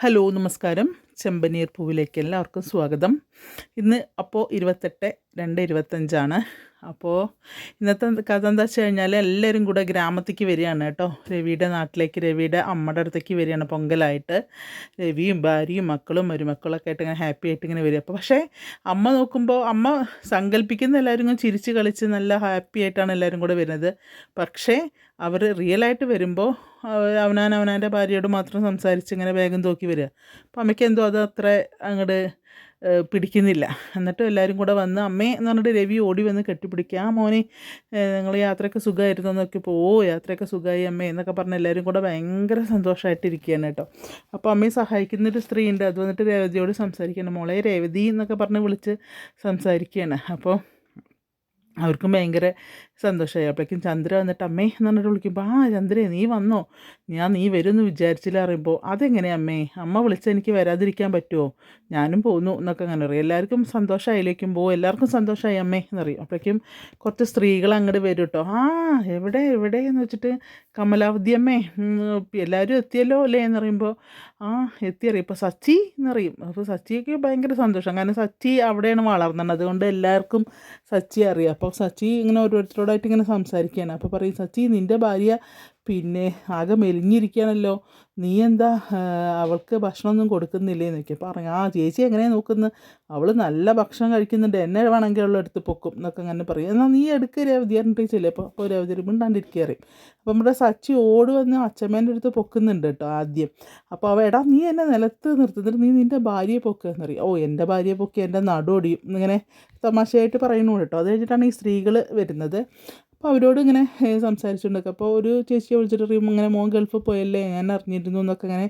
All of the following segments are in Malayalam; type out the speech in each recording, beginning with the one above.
ഹലോ നമസ്കാരം. ചെമ്പനീർ പൂവിലേക്ക് എല്ലാവർക്കും സ്വാഗതം. ഇന്ന് അപ്പോൾ ഇരുപത്തെട്ട് രണ്ട് ഇരുപത്തഞ്ചാണ് അപ്പോൾ ഇന്നത്തെ കഥ എന്താ വെച്ച് കഴിഞ്ഞാൽ എല്ലാവരും കൂടെ ഗ്രാമത്തേക്ക് വരികയാണ് കേട്ടോ. രവിയുടെ നാട്ടിലേക്ക് രവിയുടെ അമ്മയുടെ അടുത്തേക്ക് വരികയാണ് പൊങ്കലായിട്ട്. രവിയും ഭാര്യയും മക്കളും മരുമക്കളൊക്കെ ആയിട്ട് ഇങ്ങനെ ഹാപ്പി ആയിട്ട് ഇങ്ങനെ വരിക. അപ്പോൾ പക്ഷേ അമ്മ നോക്കുമ്പോൾ അമ്മ സങ്കല്പിക്കുന്ന എല്ലാവരും ഇങ്ങനെ ചിരിച്ച് കളിച്ച് നല്ല ഹാപ്പി ആയിട്ടാണ് എല്ലാവരും കൂടെ വരുന്നത്. പക്ഷേ അവർ റിയലായിട്ട് വരുമ്പോൾ അവനാൻ അവനാന്റെ ഭാര്യയോട് മാത്രം സംസാരിച്ച് ഇങ്ങനെ വേഗം തോക്കി വരിക. അപ്പോൾ അമ്മയ്ക്ക് എന്തോ അത് അത്ര അങ്ങോട്ട് പിടിക്കുന്നില്ല. എന്നിട്ട് എല്ലാവരും കൂടെ വന്ന് അമ്മേ എന്ന് പറഞ്ഞിട്ട് രവി ഓടി വന്ന് കെട്ടിപ്പിടിക്കുക. ആ മോനെ നിങ്ങൾ യാത്രയൊക്കെ സുഖമായിരുന്നു? എന്നൊക്കെ ഇപ്പോൾ ഓ യാത്രയൊക്കെ സുഖമായി അമ്മേ എന്നൊക്കെ പറഞ്ഞ് എല്ലാവരും കൂടെ ഭയങ്കര സന്തോഷമായിട്ടിരിക്കുകയാണ് കേട്ടോ. അപ്പോൾ അമ്മയെ സഹായിക്കുന്നൊരു സ്ത്രീ ഉണ്ട് അത് വന്നിട്ട് രേവതിയോട് സംസാരിക്കുകയാണ്. മോളെ രേവതി എന്നൊക്കെ പറഞ്ഞ് വിളിച്ച് സംസാരിക്കുകയാണ്. അപ്പോൾ അവർക്കും ഭയങ്കര സന്തോഷമായി. അപ്പോഴേക്കും ചന്ദ്ര വന്നിട്ട് അമ്മേ എന്ന് പറഞ്ഞിട്ട് വിളിക്കുമ്പോൾ ആ ചന്ദ്രേ നീ വന്നോ? ഞാൻ നീ വരുമെന്ന് വിചാരിച്ചില്ല അറിയുമ്പോൾ അതെങ്ങനെ അമ്മേ? അമ്മ വിളിച്ചാൽ എനിക്ക് വരാതിരിക്കാൻ പറ്റുമോ ഞാനും പോന്നു എന്നൊക്കെ അങ്ങനെ അറിയാം എല്ലാവർക്കും സന്തോഷമായില്ലേക്കും പോകും എല്ലാവർക്കും സന്തോഷമായി അമ്മേ എന്നറിയും അപ്പോഴേക്കും കുറച്ച് സ്ത്രീകൾ അങ്ങോട്ട് വരും കേട്ടോ ആ എവിടെ എവിടെ? എന്ന് വെച്ചിട്ട് കമലാവതി അമ്മേ എല്ലാവരും എത്തിയല്ലോ അല്ലേ? എന്നറിയുമ്പോൾ ആ എത്തിയറിയും ഇപ്പോൾ സച്ചി എന്നറിയും അപ്പോൾ സച്ചിക്ക് ഭയങ്കര സന്തോഷം. കാരണം സച്ചി അവിടെയാണ് വളർന്നത്. അതുകൊണ്ട് എല്ലാവർക്കും സച്ചി അറിയാം. അപ്പോൾ സച്ചി ഇങ്ങനെ ഓരോരുത്തരോടായിട്ട് ഇങ്ങനെ സംസാരിക്കുകയാണ്. അപ്പോൾ പറയും സച്ചി നിന്റെ ഭാര്യ പിന്നെ ആകെ മെലിഞ്ഞിരിക്കുകയാണല്ലോ നീ എന്താ അവൾക്ക് ഭക്ഷണമൊന്നും കൊടുക്കുന്നില്ലേ എന്നൊക്കെ പറഞ്ഞു. ആ ചേച്ചി എങ്ങനെയാണ് നോക്കുന്നത് അവൾ നല്ല ഭക്ഷണം കഴിക്കുന്നുണ്ട്. എന്നെ വേണമെങ്കിൽ അവൾ എടുത്ത് പൊക്കും എന്നൊക്കെ അങ്ങനെ പറയും. എന്നാൽ നീ എടുക്കുക രവതി അറിഞ്ഞിട്ടില്ലേ അപ്പോൾ അപ്പോൾ രവതി മിണ്ടാണ്ടിരിക്കുക അറിയും അപ്പോൾ നമ്മുടെ സച്ചി ഓട് വന്ന് അച്ഛമ്മേന്റെ അടുത്ത് പൊക്കുന്നുണ്ട് കേട്ടോ ആദ്യം. അപ്പോൾ അവ എടാ നീ എന്നെ നിലത്ത് നിർത്തുന്നിട്ട് നീ നിന്റെ ഭാര്യയെ പൊക്കുക എന്നറിയാം. ഓ എന്റെ ഭാര്യയെ പൊക്കി എന്റെ നടുവൊടിയും ഇങ്ങനെ തമാശയായിട്ട് പറയുന്നു കേട്ടോ. അത് കഴിഞ്ഞിട്ടാണ് ഈ സ്ത്രീകൾ വരുന്നത്. അപ്പോൾ അവരോട് ഇങ്ങനെ സംസാരിച്ചിട്ടുണ്ട് അപ്പോൾ ഒരു ചേച്ചിയെ വിളിച്ചിട്ട് പറയും ഇങ്ങനെ മോൻ ഗൾഫ് പോയല്ലേ ഞാൻ അറിഞ്ഞിരുന്നു എന്നൊക്കെ ഇങ്ങനെ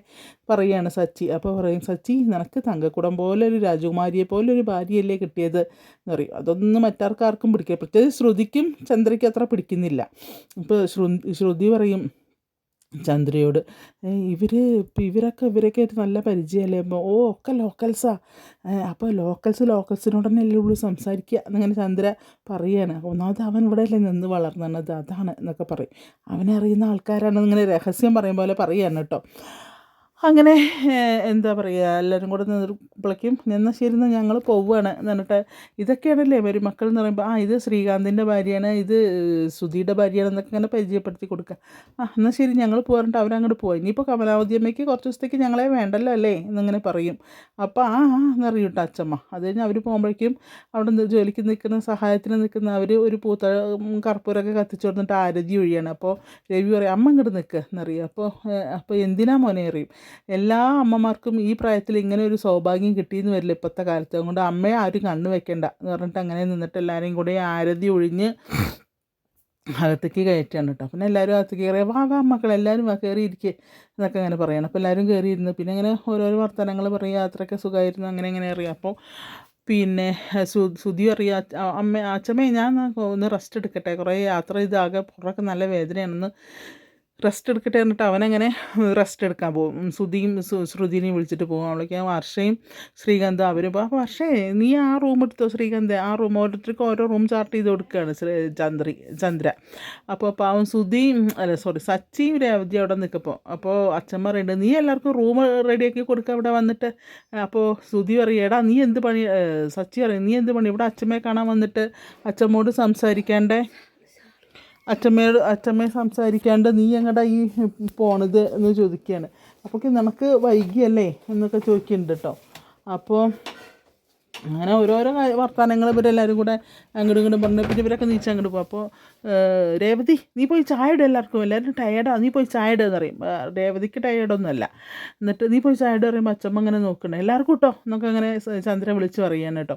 പറയുകയാണ് സച്ചി. അപ്പോൾ പറയും സച്ചി നിനക്ക് തങ്കക്കുടം പോലെ ഒരു രാജകുമാരിയെ പോലെ ഒരു ഭാര്യയല്ലേ കിട്ടിയത്? എന്ന് പറയും. അതൊന്നും മറ്റാർക്കാർക്കും പിടിക്കില്ല. പ്രത്യേകിച്ച് ശ്രുതിക്കും ചന്ദ്രയ്ക്കും അത്ര പിടിക്കുന്നില്ല. ഇപ്പോൾ ശ്രുതി പറയും ചന്ദ്രയോട് ഇവർ ഇവരൊക്കെ ഇവരൊക്കെ ആയിട്ട് നല്ല പരിചയമല്ലേ ഓ ഒക്കെ ലോക്കൽസാ അപ്പോൾ ലോക്കൽസ് ലോക്കൽസിനോട് തന്നെ അല്ലേ ഉള്ളൂ സംസാരിക്കുക എന്നിങ്ങനെ ചന്ദ്ര പറയുകയാണ് ഒന്നാമത് അവൻ ഇവിടെ അല്ലേ നിന്ന് വളർന്നത് അതാണ് എന്നൊക്കെ പറയും. അവനെ അറിയുന്ന ആൾക്കാരാണ് ഇങ്ങനെ രഹസ്യം പറയും പോലെ പറയുകയാണ് കേട്ടോ. അങ്ങനെ എന്താ പറയുക എല്ലാവരും കൂടെ നിന്നപ്പോഴേക്കും എന്നാൽ ശരി എന്നാൽ ഞങ്ങൾ പോവുകയാണ് എന്നിട്ട് ഇതൊക്കെയാണല്ലേ ഇതൊക്കെയാണല്ലേ മക്കൾ എന്ന് പറയുമ്പോൾ ആ ഇത് ശ്രീകാന്തിന്റെ ഭാര്യയാണ് ഇത് സുധിയുടെ ഭാര്യയാണ് എന്നൊക്കെ ഇങ്ങനെ പരിചയപ്പെടുത്തി കൊടുക്കുക ആ എന്നാൽ ശരി ഞങ്ങൾ പോകാറുണ്ട് അവരങ്ങോട്ട് പോയി ഇനിയിപ്പോൾ കമലാവതി അമ്മയ്ക്ക് കുറച്ച് ദിവസത്തേക്ക് ഞങ്ങളെ വേണ്ടല്ലോ അല്ലേ എന്നിങ്ങനെ പറയും. അപ്പോൾ ആ ആ എന്നറിയും കേട്ടോ അച്ഛമ്മ അത് കഴിഞ്ഞ് അവർ പോകുമ്പോഴേക്കും അവിടെ നിന്ന് ജോലിക്ക് നിൽക്കുന്ന സഹായത്തിന് നിൽക്കുന്ന അവർ ഒരു പൂത്ത കർപ്പൂരമൊക്കെ കത്തിച്ചു കൊടുത്തിട്ട് ആരതി ഒഴിയാണ്. അപ്പോൾ രവി പറയും അമ്മ ഇങ്ങോട്ട് നിൽക്കുക എന്നറിയും. അപ്പോൾ അപ്പോൾ എന്തിനാ മോനെ അറിയും. എല്ലാ അമ്മമാർക്കും ഈ പ്രായത്തിൽ ഇങ്ങനെ ഒരു സൗഭാഗ്യം കിട്ടിയെന്ന് വരില്ല ഇപ്പോഴത്തെ കാലത്ത്. അതുകൊണ്ട് അമ്മയെ ആരും കണ്ണു വെക്കണ്ട എന്ന് പറഞ്ഞിട്ട് അങ്ങനെ നിന്നിട്ട് എല്ലാവരെയും കൂടി ആരതി ഒഴിഞ്ഞ് അകത്തേക്ക് കയറ്റാണ് കേട്ടോ. പിന്നെ എല്ലാവരും അകത്തേക്ക് കയറി വാ വാ മക്കൾ എല്ലാവരും വാ കയറി ഇരിക്കുക എന്നൊക്കെ അങ്ങനെ പറയണം. അപ്പോൾ എല്ലാവരും കയറിയിരുന്നു പിന്നെ അങ്ങനെ ഓരോരോ വർത്തമാനങ്ങൾ പറയുക യാത്രയൊക്കെ സുഖമായിരുന്നു അങ്ങനെ ഇങ്ങനെ അറിയാം. അപ്പോൾ പിന്നെ സു സുധി അറിയാം അമ്മ അച്ഛമ്മേ ഞാൻ ഒന്ന് റെസ്റ്റ് എടുക്കട്ടെ. കുറേ യാത്ര ഇതാകെ പുറമൊക്കെ നല്ല വേദനയാണെന്ന് റെസ്റ്റ് എടുക്കട്ടെ എന്നിട്ട് അവനങ്ങനെ റെസ്റ്റ് എടുക്കാൻ പോകും ശ്രുതിയും ശ്രുതിനെയും വിളിച്ചിട്ട് പോകും. അവളൊക്കെ വർഷയും ശ്രീകാന്ത് അവരും. അപ്പോൾ വർഷേ നീ ആ റൂം എടുത്തോ ശ്രീകാന്ത്? ആ റൂം ഓരോരുത്തർക്ക് ഓരോ റൂം ചാർട്ട് ചെയ്ത് കൊടുക്കുകയാണ് ചന്ദ്രി ചന്ദ്ര. അപ്പോൾ പാവം ശ്രുതിയും അല്ല സോറി സച്ചിയും രേവതി അവിടെ നിൽക്കപ്പോൾ അപ്പോൾ അച്ഛൻ പറയുന്നുണ്ട് നീ എല്ലാവർക്കും റൂം റെഡിയാക്കി കൊടുക്കുക അവിടെ വന്നിട്ട്. അപ്പോൾ ശ്രുതി പറയും എടാ നീ എന്ത് പണി സച്ചി പറയും നീ എന്ത് പണി? ഇവിടെ അച്ഛമ്മയെ കാണാൻ വന്നിട്ട് അച്ഛമ്മോട് സംസാരിക്കാണ്ടേ. അച്ഛമ്മയോട് അച്ഛമ്മയെ സംസാരിക്കാണ്ട് നീ എങ്ങടാ ഈ പോണത്? എന്ന് ചോദിക്കുകയാണ്. അപ്പോൾ നിനക്ക് വൈകിയല്ലേ? എന്നൊക്കെ ചോദിക്കുന്നുണ്ട് കേട്ടോ അപ്പോൾ അങ്ങനെ ഓരോരോ വർത്തമാനങ്ങൾ ഇവരെല്ലാവരും കൂടെ അങ്ങോട്ടും ഇങ്ങോട്ടും പറഞ്ഞു. പിന്നെ ഇവരൊക്കെ നീച്ച് അങ്ങോട്ട് പോകും അപ്പോൾ രേവതി നീ പോയി ചായ ഇടും എല്ലാവർക്കും. എല്ലാവരും ടയേർഡാണ് നീ പോയി ചായ ഇടുക എന്ന് പറയും. രേവതിക്ക് ടയേർഡൊന്നുമല്ല എന്നിട്ട് നീ പോയി ചായ ഇടുക പറയുമ്പോൾ അച്ഛമ്മ അങ്ങനെ നോക്കണേ. എല്ലാവർക്കും കേട്ടോ എന്നൊക്കെ അങ്ങനെ ചന്ദ്രൻ വിളിച്ച് പറയാൻ കേട്ടോ.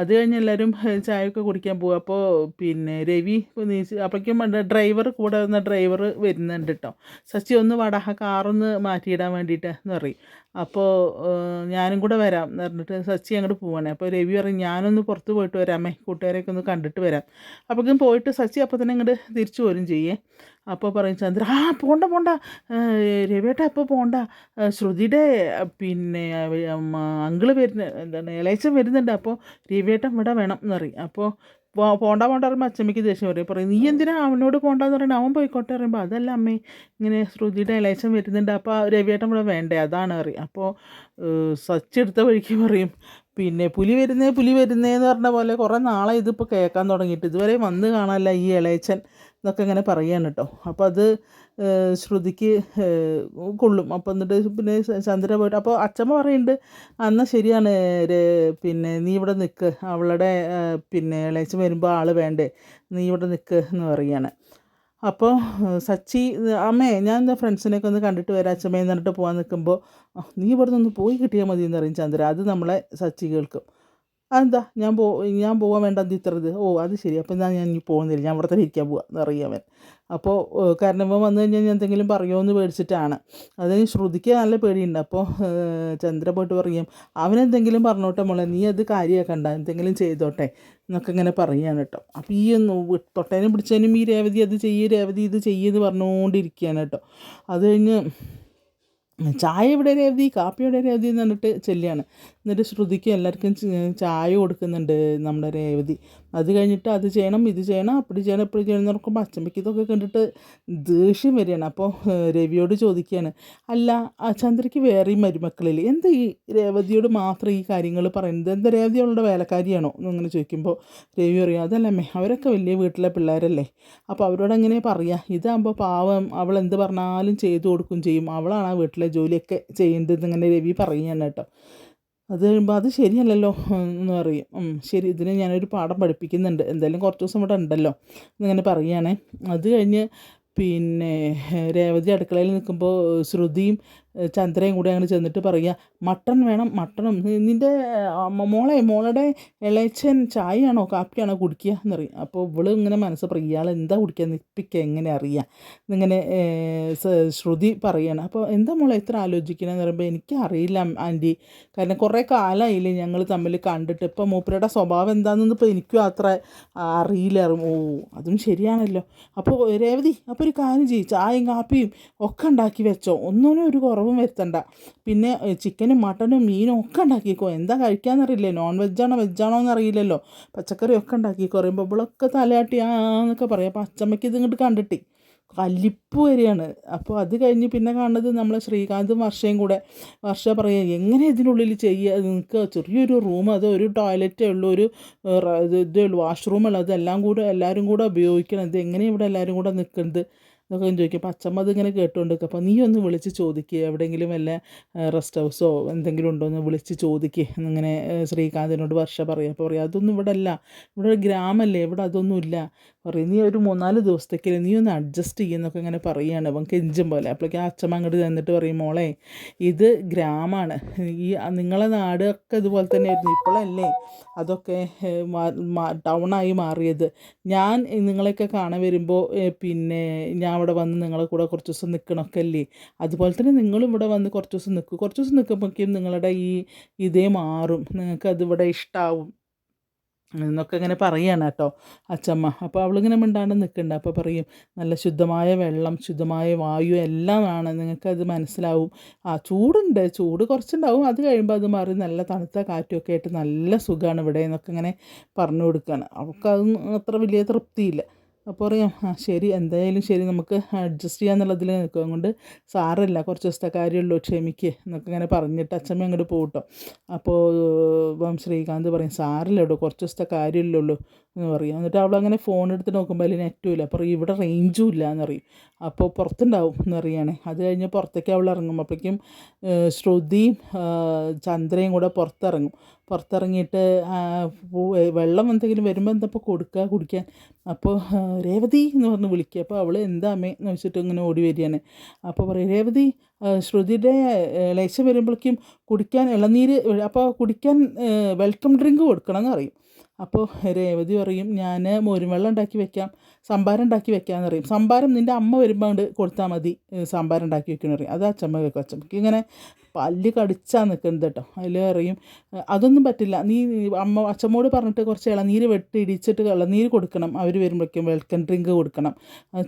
അത് കഴിഞ്ഞ് എല്ലാവരും ചായയൊക്കെ കുടിക്കാൻ പോകും അപ്പോൾ പിന്നെ രവി നീച്ച് അപ്പോഴേക്കും ഡ്രൈവർ കൂടെ വന്ന ഡ്രൈവർ വരുന്നുണ്ട് കേട്ടോ. സച്ചി ഒന്ന് വടഹ കാറൊന്ന് മാറ്റിയിടാൻ വേണ്ടിയിട്ട് എന്ന് പറയും. അപ്പോൾ ഞാനും കൂടെ വരാം എന്ന് പറഞ്ഞിട്ട് സച്ചി അങ്ങോട്ട് പോവാണ്. അപ്പോൾ രവി പറയും ഞാനൊന്ന് പുറത്ത് പോയിട്ട് വരാമേ കൂട്ടുകാരെയൊക്കെ ഒന്ന് കണ്ടിട്ട് വരാം. അപ്പോഴേക്കും പോയിട്ട് സച്ചി അപ്പോൾ തന്നെ ഇങ്ങോട്ട് തിരിച്ചു പോരും ചെയ്യേ. അപ്പോൾ പറയും ചന്ദ്ര ആ പോണ്ട പോണ്ട. രവിയേട്ട അപ്പോൾ പോണ്ട. ശ്രുതിയുടെ പിന്നെ അങ്കിൾ വരുന്ന എന്താണ് ഇളയച്ചൻ വരുന്നുണ്ട്. അപ്പോൾ രവിയേട്ടൻ ഇവിടെ വേണം എന്നറിയും അപ്പോൾ പോണ്ട പോണ്ട പറയുമ്പോൾ അച്ഛമ്മയ്ക്ക് ദേഷ്യം പറയും പറയും നീ എന്തിനാ അവനോട് പോണ്ടെന്ന് പറയുന്നത് അവൻ പോയിക്കോട്ടെ പറയുമ്പോൾ അതല്ല അമ്മേ ഇങ്ങനെ ശ്രുതിയുടെ ഇലക്ഷൻ വരുന്നുണ്ട് അപ്പോൾ രവിയേട്ടൻ ഇവിടെ വേണ്ടേ? അതാണ് അറിയാം അപ്പോൾ സച്ച് എടുത്ത വഴിക്ക് പറയും പിന്നെ പുലി വരുന്നേ പുലി വരുന്നേന്ന് പറഞ്ഞ പോലെ കുറേ നാളെ ഇതിപ്പോൾ കേൾക്കാൻ തുടങ്ങിയിട്ട്. ഇതുവരെ വന്ന് കാണാനല്ല ഈ ഇളയച്ചൻ എന്നൊക്കെ ഇങ്ങനെ പറയാണ് കേട്ടോ. അപ്പോൾ അത് ശ്രുതിക്ക് കൊള്ളും. അപ്പോൾ എന്നിട്ട് പിന്നെ ചന്ദ്ര പോയിട്ട് അപ്പോൾ അച്ചമ്മ പറയുന്നുണ്ട് എന്നാൽ ശരിയാണ് പിന്നെ നീ ഇവിടെ നിൽക്ക് അവളുടെ പിന്നെ ഇളയച്ചൻ വരുമ്പോൾ ആൾ വേണ്ടേ. നീ ഇവിടെ നിൽക്ക് എന്ന് പറയാണ്. അപ്പോൾ സച്ചി അമ്മേ ഞാൻ എന്താ ഫ്രണ്ട്സിനെയൊക്കെ ഒന്ന് കണ്ടിട്ട് വരാം. അച്ഛമ്മയെന്ന് പറഞ്ഞിട്ട് പോകാൻ നിൽക്കുമ്പോൾ നീ ഇവിടെ നിന്ന് പോയി കിട്ടിയാൽ മതി എന്ന് പറയും ചന്ദ്ര. അത് നമ്മളെ സച്ചി കേൾക്കും അതെന്താ? ഞാൻ പോ ഞാൻ പോകാൻ വേണ്ട എന്ത് ഇത്ര ഇത് ഓ അത് ശരി. അപ്പോൾ എന്നാൽ ഞാൻ ഇനി പോകുന്നില്ല. ഞാൻ ഇവിടെ തന്നെ ഇരിക്കാൻ പോവാ എന്നറിയാവൻ അപ്പോൾ കാരണം ഇവൻ വന്നു കഴിഞ്ഞാൽ ഞാൻ എന്തെങ്കിലും പറയുമോ എന്ന് പേടിച്ചിട്ടാണ്. അത് ശ്രുതിക്ക് നല്ല പേടിയുണ്ട്. അപ്പോൾ ചന്ദ്ര പോയിട്ട് പറയും അവനെന്തെങ്കിലും പറഞ്ഞോട്ടെ മോളെ നീ അത് കാര്യമാക്കണ്ട എന്തെങ്കിലും ചെയ്തോട്ടെ എന്നൊക്കെ ഇങ്ങനെ പറയുകയാണ് കേട്ടോ. അപ്പോൾ ഈ ഒന്ന് തൊട്ടേനും പിടിച്ചതിനും ഈ രേവതി അത് ചെയ്യ് രേവതി ഇത് ചെയ്യുമെന്ന് പറഞ്ഞുകൊണ്ടിരിക്കുകയാണ് കേട്ടോ. അത് കഴിഞ്ഞ് ചായ ഇവിടെ രേവതി കാപ്പി ഇവിടെ രേവതി എന്ന് പറഞ്ഞിട്ട് ചെല്ലുകയാണ്. എന്നിട്ട് ശ്രുതിക്ക് എല്ലാവർക്കും ചായ കൊടുക്കുന്നുണ്ട് നമ്മുടെ രേവതി. അത് കഴിഞ്ഞിട്ട് അത് ചെയ്യണം ഇത് ചെയ്യണം അപ്പടി ചെയ്യണം ഇപ്പടി ചെയ്യണം എന്ന് പറയുമ്പോൾ അച്ചമ്മയ്ക്ക് ഇതൊക്കെ കണ്ടിട്ട് ദേഷ്യം വരികയാണ്. അപ്പോൾ രവിയോട് ചോദിക്കുകയാണ് അല്ല ആ ചന്ദ്രയ്ക്ക് വേറെയും മരുമക്കളില്ലേ? എന്താ ഈ രേവതിയോട് മാത്രം ഈ കാര്യങ്ങൾ പറയുന്നത്? എന്താ രേവതി അവളുടെ വേലക്കാരിയാണോ? എന്നിങ്ങനെ ചോദിക്കുമ്പോൾ രവി പറയും അതല്ലമ്മേ അവരൊക്കെ വലിയ വീട്ടിലെ പിള്ളേരല്ലേ. അപ്പോൾ അവരോട് എങ്ങനെ പറയുക ഇതാകുമ്പോൾ പാവം അവൾ എന്ത് പറഞ്ഞാലും ചെയ്തു കൊടുക്കും ചെയ്യും. അവളാണ് ആ വീട്ടിലെ ജോലിയൊക്കെ ചെയ്യേണ്ടത് ഇങ്ങനെ രവി പറയുകയാണ് കേട്ടോ. അത് കഴിയുമ്പോൾ അത് ശരിയല്ലല്ലോ എന്ന് പറയും. ശരി ഇതിന് ഞാനൊരു പാഠം പഠിപ്പിക്കുന്നുണ്ട്. എന്തായാലും കുറച്ച് ദിവസം ഇവിടെ ഉണ്ടല്ലോ എന്നിങ്ങനെ പറയുകയാണേ. അത് കഴിഞ്ഞ് പിന്നെ രേവതി അടുക്കളയിൽ നിൽക്കുമ്പോൾ ശ്രുതിയും ചന്ദ്രയും കൂടി അങ്ങനെ ചെന്നിട്ട് പറയുക മട്ടൺ വേണം മട്ടണും. നിന്റെ മോളെ മോളുടെ ഇളയച്ചൻ ചായയാണോ കാപ്പിയാണോ കുടിക്കുക? എന്നറിയാം. അപ്പോൾ ഇവൾ ഇങ്ങനെ മനസ്സ് പറയും ഇയാൾ എന്താ കുടിക്കുക? നിപ്പിക്ക് എങ്ങനെ അറിയാം? എന്നിങ്ങനെ ശ്രുതി പറയാണ്. അപ്പോൾ എന്താ മോളെ ഇത്ര ആലോചിക്കണമെന്ന് പറയുമ്പോൾ എനിക്ക് അറിയില്ല ആന്റി. കാരണം കുറേ കാലമായില്ലേ ഞങ്ങൾ തമ്മിൽ കണ്ടിട്ട്. ഇപ്പം മൂപ്പരുടെ സ്വഭാവം എന്താണെന്ന് ഇപ്പോൾ എനിക്കും അത്ര അറിയില്ല. ഓ അതും ശരിയാണല്ലോ. അപ്പോൾ രേവതി അപ്പോൾ ഒരു കാര്യം ചെയ്യും. ചായയും കാപ്പിയും ഒക്കെ ഉണ്ടാക്കി വെച്ചോ. ഒന്നിനും ഒരു കുറവും വരുത്തണ്ട. പിന്നെ ചിക്കനും മട്ടനും മീനും ഒക്കെ ഉണ്ടാക്കിക്കോ. എന്താ കഴിക്കാന്നറിയില്ലേ? നോൺ വെജാണോ വെജാണോ എന്നറിയില്ലല്ലോ. പച്ചക്കറി ഒക്കെ ഉണ്ടാക്കിക്കോ. പറയുമ്പോൾ ഇവളൊക്കെ തലയാട്ടിയാന്നൊക്കെ പറയും. അപ്പോൾ അച്ചമ്മയ്ക്ക് ഇത് ഇങ്ങോട്ട് കണ്ടിട്ടേ കല്ലിപ്പ് വരികയാണ്. അപ്പോൾ അത് കഴിഞ്ഞ് പിന്നെ കാണുന്നത് നമ്മൾ ശ്രീകാന്തും വർഷയും കൂടെ. വർഷ പറയുക എങ്ങനെ ഇതിനുള്ളിൽ ചെയ്യുക നിങ്ങൾക്ക് ചെറിയൊരു റൂം അത് ഒരു ടോയ്ലറ്റേ ഉള്ളൂ ഒരു ഇതേ ഉള്ളൂ വാഷ്റൂമുള്ളൂ അതെല്ലാം കൂടെ എല്ലാവരും കൂടെ ഉപയോഗിക്കണം. ഇത് എങ്ങനെ ഇവിടെ എല്ലാവരും കൂടെ നിൽക്കുന്നത് എന്നൊക്കെ ഞാൻ ചോദിക്കും. അപ്പോൾ അച്ഛമ്മ അതിങ്ങനെ കേട്ടുകൊണ്ട് നിൽക്കും അപ്പോൾ നീ ഒന്ന് വിളിച്ച് ചോദിക്കുക എവിടെയെങ്കിലും വല്ല റെസ്റ്റ് ഹൗസോ എന്തെങ്കിലും ഉണ്ടോ എന്ന് വിളിച്ച് ചോദിക്കുക എന്നിങ്ങനെ ശ്രീകാന്തിനോട് വർഷ പറയും. അപ്പോൾ പറയും അതൊന്നും ഇവിടെ അല്ല. ഇവിടെ ഗ്രാമല്ലേ. ഇവിടെ അതൊന്നും ഇല്ല. പറയും നീ ഒരു മൂന്നാൽ ദിവസത്തേക്കല്ലേ നീ ഒന്ന് അഡ്ജസ്റ്റ് ചെയ്യുന്നൊക്കെ ഇങ്ങനെ പറയുകയാണ് അവൻ കെഞ്ചും പോലെ. അപ്പോഴേക്കും ആ അച്ഛമ്മ അങ്ങോട്ട് തന്നിട്ട് പറയും മോളെ ഇത് ഗ്രാമമാണ് ഈ നിങ്ങളെ നാടൊക്കെ ഇതുപോലെ തന്നെ ആയിരുന്നു ഇപ്പോഴല്ലേ അതൊക്കെ ടൗണായി മാറിയത്. ഞാൻ നിങ്ങളെയൊക്കെ കാണാൻ വരുമ്പോൾ പിന്നെ ഞാൻ അവിടെ വന്ന് നിങ്ങളെ കൂടെ കുറച്ച് ദിവസം നിൽക്കണമൊക്കെ അല്ലേ അതുപോലെ തന്നെ നിങ്ങളും ഇവിടെ വന്ന് കുറച്ച് ദിവസം നിൽക്കും കുറച്ച് ദിവസം നിൽക്കുമ്പോഴേക്കും നിങ്ങളുടെ ഈ ഇതേ മാറും. നിങ്ങൾക്ക് അതിവിടെ ഇഷ്ടാവും എന്നൊക്കെ ഇങ്ങനെ പറയുകയാണ് കേട്ടോ അച്ചമ്മ. അപ്പോൾ അവളിങ്ങനെ മിണ്ടാണ്ട് നിൽക്കുന്നുണ്ട് അപ്പോൾ പറയും നല്ല ശുദ്ധമായ വെള്ളം ശുദ്ധമായ വായു എല്ലാം എല്ലാമാണ്. നിങ്ങൾക്കത് മനസ്സിലാവും. ആ ചൂടുണ്ട്. ചൂട് കുറച്ചുണ്ടാവും. അത് കഴിയുമ്പോൾ അത് മാറി നല്ല തണുത്ത കാറ്റുമൊക്കെ ആയിട്ട് നല്ല സുഖമാണ് ഇവിടെ എന്നൊക്കെ ഇങ്ങനെ പറഞ്ഞു കൊടുക്കുകയാണ് അവൾക്കതൊന്നും അത്ര വലിയ തൃപ്തിയില്ല. അപ്പോൾ പറയാം ആ ശരി എന്തായാലും ശരി നമുക്ക് അഡ്ജസ്റ്റ് ചെയ്യാന്നുള്ളതിൽ നിൽക്കും അതുകൊണ്ട് സാറില്ല കുറച്ച് ദിവസത്തെ കാര്യമുള്ളൂ ക്ഷമിക്ക് എന്നൊക്കെ ഇങ്ങനെ പറഞ്ഞിട്ട് അച്ഛമ്മ അങ്ങോട്ട് പോകട്ടോ അപ്പോൾ ശ്രീകാന്ത് പറയും സാരില്ല കേട്ടോ കുറച്ച് ദിവസത്തെ കാര്യമില്ലുള്ളൂ എന്ന് പറയും. എന്നിട്ട് അവൾ അങ്ങനെ ഫോൺ എടുത്ത് നോക്കുമ്പോൾ അതിൽ നെറ്റും ഇല്ല. അപ്പോൾ ഇവിടെ റേഞ്ചും ഇല്ല എന്ന് അപ്പോൾ പുറത്തുണ്ടാവും എന്ന് അത് കഴിഞ്ഞ് പുറത്തേക്ക് അവൾ ഇറങ്ങും. അപ്പോഴേക്കും ശ്രുതിയും ചന്ദ്രയും കൂടെ പുറത്തിറങ്ങും. പുറത്തിറങ്ങിയിട്ട് വെള്ളം എന്തെങ്കിലും വരുമ്പോൾ എന്താ ഇപ്പോൾ കൊടുക്കുക കുടിക്കാൻ? അപ്പോൾ രേവതി എന്ന് പറഞ്ഞ് വിളിക്കുക. അപ്പോൾ അവൾ എന്താ അമ്മേ എന്ന് വെച്ചിട്ട് ഇങ്ങനെ ഓടി വരികയാണ്. അപ്പോൾ പറയും രേവതി ശ്രുതിയുടെ ലേശം വരുമ്പോഴേക്കും കുടിക്കാൻ ഇളനീര് അപ്പോൾ കുടിക്കാൻ വെൽക്കം ഡ്രിങ്ക് കൊടുക്കണം എന്ന് പറയും. അപ്പോൾ രേവതി പറയും ഞാൻ മോരും വെള്ളം ഉണ്ടാക്കി വെക്കാം സംഭാരം ഉണ്ടാക്കി വെക്കാമെന്ന് പറയും. സംഭാരം നിന്റെ അമ്മ വരുമ്പോൾ അങ്ങോട്ട് കൊടുത്താൽ മതി സംഭാരം ഉണ്ടാക്കി വെക്കണമെന്ന് പറയും. അത് അച്ചമ്മ വെക്കും അച്ചമ്മക്ക് ഇങ്ങനെ പല്ല് കടിച്ചാൽ നിൽക്കുന്നത് കേട്ടോ അതിൽ പറയും അതൊന്നും പറ്റില്ല. നീ അമ്മ അച്ഛമ്മോട് പറഞ്ഞിട്ട് കുറച്ച് ഇളനീര് വെട്ടി ഇടിച്ചിട്ട് ഇളനീര് കൊടുക്കണം. അവർ വരുമ്പോഴേക്കും വെൽക്കം ഡ്രിങ്ക് കൊടുക്കണം.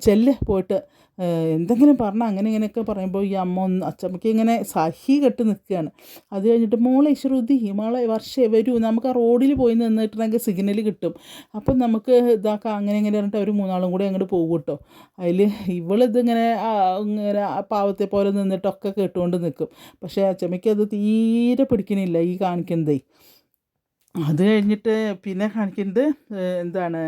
ചെല്ല് പോയിട്ട് എന്തെങ്കിലും പറഞ്ഞാൽ അങ്ങനെ ഇങ്ങനെയൊക്കെ പറയുമ്പോൾ ഈ അമ്മ ഒന്ന് അച്ചമ്മയ്ക്ക് ഇങ്ങനെ സഹി കെട്ട് നിൽക്കുകയാണ് അത് കഴിഞ്ഞിട്ട് മോളെ ശ്രുതി മോളെ വർഷേ വരൂ. നമുക്ക് ആ റോഡിൽ പോയി നിന്നിട്ടുണ്ടെങ്കിൽ സിഗ്നൽ കിട്ടും. അപ്പം നമുക്ക് ഇതാക്കാം. അങ്ങനെ ഇങ്ങനെ പറഞ്ഞിട്ട് അവർ മൂന്നാളും കൂടി അങ്ങോട്ട് പോകും കേട്ടോ അതിൽ ഇവളിതിങ്ങനെ ഇങ്ങനെ പാവത്തെ പോലെ നിന്നിട്ടൊക്കെ കേട്ടുകൊണ്ട് നിൽക്കും പക്ഷേ അച്ചമ്മയ്ക്ക് അത് തീരെ പിടിക്കണില്ല ഈ കാണിക്കുന്നതേ. അത് കഴിഞ്ഞിട്ട് പിന്നെ കാണിക്കുന്നത് എന്താണ്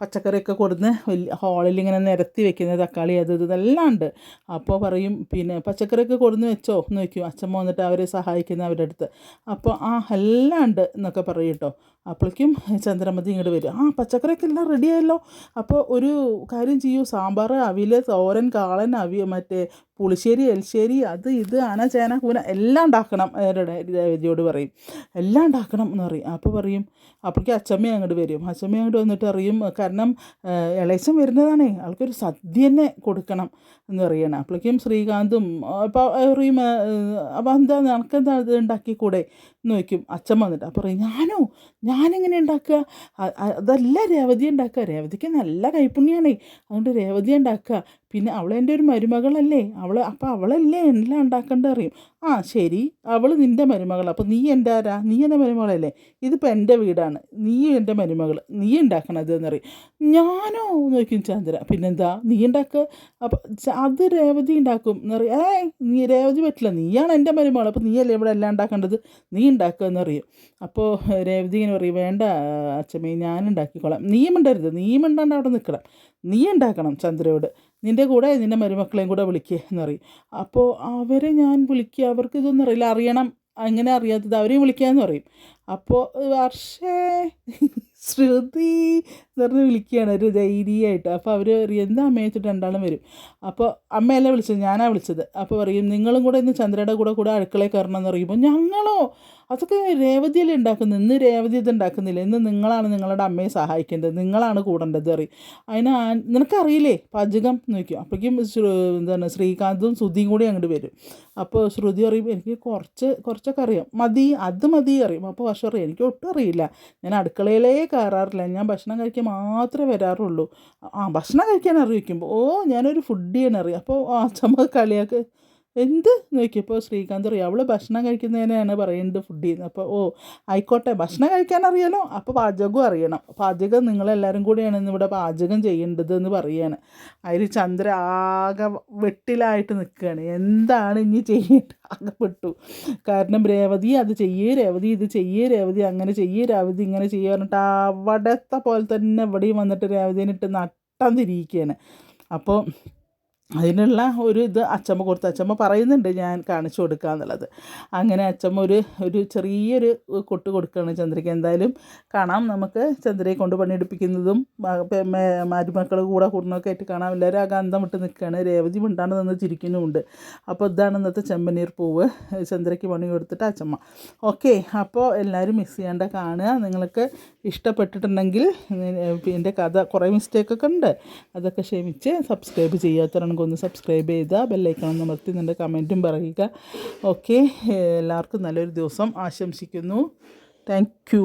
പച്ചക്കറിയൊക്കെ കൊടുന്ന് വലിയ ഹാളിൽ ഇങ്ങനെ നിരത്തി വെക്കുന്ന തക്കാളി അത് ഇത് ഇതെല്ലാം ഉണ്ട്. അപ്പോൾ പറയും പിന്നെ പച്ചക്കറിയൊക്കെ കൊടുന്ന് വെച്ചോ? എന്ന് വയ്ക്കും അച്ഛമ്മ വന്നിട്ട് അവരെ സഹായിക്കുന്ന അവരുടെ അടുത്ത്. അപ്പോൾ ആ എല്ലാം ഉണ്ട് എന്നൊക്കെ പറയും കേട്ടോ. അപ്പോഴേക്കും ചന്ദ്രമതി ഇങ്ങോട്ട് വരും. ആ പച്ചക്കറിയൊക്കെ എല്ലാം റെഡിയായല്ലോ അപ്പോൾ ഒരു കാര്യം ചെയ്യൂ. സാമ്പാർ അവിൽ തോരൻ കാളൻ അവി മറ്റേ പുളിശ്ശേരി എൽശ്ശേരി അത് ഇത് ആന ചേന കൂന എല്ലാം ഉണ്ടാക്കണം. രേവതിയോട് പറയും. എല്ലാം ഉണ്ടാക്കണം എന്ന് പറയും. അപ്പോൾ പറയും. അപ്പോഴേക്കും അച്ചമ്മ അങ്ങോട്ട് വരും. അച്ചമ്മ അങ്ങോട്ട് വന്നിട്ട് അറിയും കാരണം ഇളയച്ചൻ വരുന്നതാണേ. ആൾക്കൊരു സദ്യ തന്നെ കൊടുക്കണം എന്ന് പറയണം. അപ്പോഴേക്കും ശ്രീകാന്തും അപ്പോൾ പറയും അപ്പോൾ എന്താ നിനക്കെന്താ ഇത് ഉണ്ടാക്കിക്കൂടെ എന്ന് ചോദിക്കും. അച്ഛൻ വന്നിട്ട് അപ്പോൾ പറയും ഞാനോ? ഞാനെങ്ങനെ ഉണ്ടാക്കുക? അതല്ല രേവതി ഉണ്ടാക്കുക. രേവതിക്ക് നല്ല കൈപ്പുണ്യാണേ. അതുകൊണ്ട് രേവതി ഉണ്ടാക്കുക. പിന്നെ അവൾ എന്റെ ഒരു മരുമകളല്ലേ? അവൾ അപ്പോൾ അവളല്ലേ എല്ലാം ഉണ്ടാക്കേണ്ടത് അറിയും? ആ ശരി. അവൾ നിന്റെ മരുമകൾ അപ്പോൾ നീ എന്റെ ആരാ? നീ എന്റെ മരുമകളല്ലേ? ഇതിപ്പോൾ എന്റെ വീടാണ്. നീ എന്റെ മരുമകൾ. നീ ഉണ്ടാക്കണത് എന്നറിയും ഞാനോ? നോക്കും ചാന്ദ്ര. പിന്നെന്താ? നീ ഉണ്ടാക്കുക അപ്പം അത് രേവതി ഉണ്ടാക്കും എന്നറിയാം ഏ നീ രേവതി പറ്റില്ല. നീയാണ് എന്റെ മരുമകൾ. അപ്പോൾ നീയല്ലേ ഇവിടെ എല്ലാം ഉണ്ടാക്കേണ്ടത്? നീ ഉണ്ടാക്കുക എന്നറിയും അപ്പോൾ രേവതി ഇങ്ങനെ പറയും വേണ്ട അച്ഛമ്മേ ഞാൻ ഉണ്ടാക്കിക്കോളാം. നീ മിണ്ടരുത്. നീ മിണ്ടാണ്ട് അവിടെ നിൽക്കണം. നീ ഉണ്ടാക്കണം ചന്ദ്രയോട്. നിന്റെ കൂടെ നിന്റെ മരുമക്കളെയും കൂടെ വിളിക്കുക എന്ന് പറയും. അപ്പോൾ അവരെ ഞാൻ വിളിക്കുക അവർക്ക് ഇതൊന്നും അറിയില്ല. അറിയണം. അങ്ങനെ അറിയാത്തത് അവരെയും വിളിക്കാമെന്ന് പറയും. അപ്പോൾ വർഷേ. ശ്രുതി എന്ന് പറഞ്ഞ് വിളിക്കുകയാണ് ഒരു ധൈര്യമായിട്ട്. അപ്പോൾ അവർ എന്താ അമ്മയെ രണ്ടാളും വരും. അപ്പോൾ അമ്മയല്ല വിളിച്ചത്? ഞാനാണ് വിളിച്ചത്. അപ്പോൾ പറയും നിങ്ങളും കൂടെ ഇന്ന് ചന്ദ്രയുടെ കൂടെ കൂടെ അടുക്കളയിൽ കയറണം എന്ന് പറയുമ്പോൾ ഞങ്ങളോ? അതൊക്കെ രേവതിയല്ലേ ഉണ്ടാക്കുന്നത്? ഇന്ന് രേവതി ഇത് ഉണ്ടാക്കുന്നില്ല. ഇന്ന് നിങ്ങളാണ് നിങ്ങളുടെ അമ്മയെ സഹായിക്കേണ്ടത്. നിങ്ങളാണ് കൂടേണ്ടത് പറയും. അതിന് നിനക്കറിയില്ലേ? പാചകം ചോദിക്കും അപ്പോഴേക്കും എന്താണ് ശ്രീകാന്തും ശ്രുതിയും കൂടി അങ്ങോട്ട് വരും. അപ്പോൾ ശ്രുതി പറയും എനിക്ക് കുറച്ച് കുറച്ചൊക്കെ അറിയാം. മതി അത് മതി അറിയും അപ്പോൾ വർഷം അറിയാം എനിക്ക് ഒട്ടും അറിയില്ല. ഞാൻ അടുക്കളയിലേ കയറാറില്ല. ഞാൻ ഭക്ഷണം കഴിക്കാൻ മാത്രമേ വരാറുള്ളൂ. ആ ഭക്ഷണം കഴിക്കാൻ അറിയിക്കുമ്പോൾ ഓ ഞാനൊരു ഫുഡിയാണ് അറിയാം. അപ്പോൾ ആ ചമ്മ കളിയാക്ക് എന്ത്? നോക്കിയപ്പോൾ ശ്രീകാന്ത് അറിയാം അവൾ ഭക്ഷണം കഴിക്കുന്നതിനാണ് പറയുന്നത് ഫുഡ് ചെയ്യുന്നത് അപ്പോൾ ഓ ആയിക്കോട്ടെ ഭക്ഷണം കഴിക്കാൻ അറിയാലോ? അപ്പോൾ പാചകവും അറിയണം. പാചകം നിങ്ങളെല്ലാവരും കൂടിയാണ് ഇന്ന് ഇവിടെ പാചകം ചെയ്യേണ്ടത് എന്ന് പറയാണ്. അതിൽ ചന്ദ്ര ആകെ വെട്ടിലായിട്ട് നിൽക്കുകയാണ്. എന്താണ് ഇനി ചെയ്യേണ്ടത് ആകെപ്പെട്ടു കാരണം രേവതി അത് ചെയ്യേ രേവതി ഇത് ചെയ്യേ രേവതി അങ്ങനെ ചെയ്യേ രേവതി ഇങ്ങനെ ചെയ്യുക പറഞ്ഞിട്ട് അവിടത്തെ പോലെ തന്നെ എവിടെയും വന്നിട്ട് രേവതിനിട്ട് നട്ടം തിരിയിക്കുകയാണ്. അപ്പോൾ അതിനുള്ള ഒരു ഇത് അച്ചമ്മ കൊടുത്ത് അച്ചമ്മ പറയുന്നുണ്ട് ഞാൻ കാണിച്ചു കൊടുക്കുക എന്നുള്ളത്. അങ്ങനെ അച്ചമ്മ ഒരു ഒരു ചെറിയൊരു കൊട്ട് കൊടുക്കുകയാണ് ചന്ദ്രയ്ക്ക് എന്തായാലും കാണാം നമുക്ക് ചന്ദ്രയെ കൊണ്ട് പണിയെടുപ്പിക്കുന്നതും മരുമക്കൾ കൂടെ കൂടുന്നതൊക്കെ ആയിട്ട് കാണാം. എല്ലാവരും ആ ഗന്ധം വിട്ട് നിൽക്കുകയാണ്. രേവതി മിണ്ടാണ് നിന്ന് ചിരിക്കുന്നുമുണ്ട്. അപ്പോൾ ഇതാണ് ഇന്നത്തെ ചെമ്പനീർ പൂവ്. ചന്ദ്രയ്ക്ക് പണി കൊടുത്തിട്ട് അച്ചമ്മ. ഓക്കെ അപ്പോൾ എല്ലാവരും മിസ് ചെയ്യാണ്ട കാണുക. നിങ്ങൾക്ക് ഇഷ്ടപ്പെട്ടിട്ടുണ്ടെങ്കിൽ എന്റെ കഥ കുറേ മിസ്റ്റേക്കൊക്കെ ഉണ്ട്. അതൊക്കെ ക്ഷമിച്ച് സബ്സ്ക്രൈബ് ചെയ്യാത്തവരാണെങ്കിൽ ഒന്ന് സബ്സ്ക്രൈബ് ചെയ്താൽ ബെല്ലൈക്കൺ അമർത്തി നിന്റെ കമന്റും പറയുക. ഓക്കെ എല്ലാവർക്കും നല്ലൊരു ദിവസം ആശംസിക്കുന്നു. താങ്ക്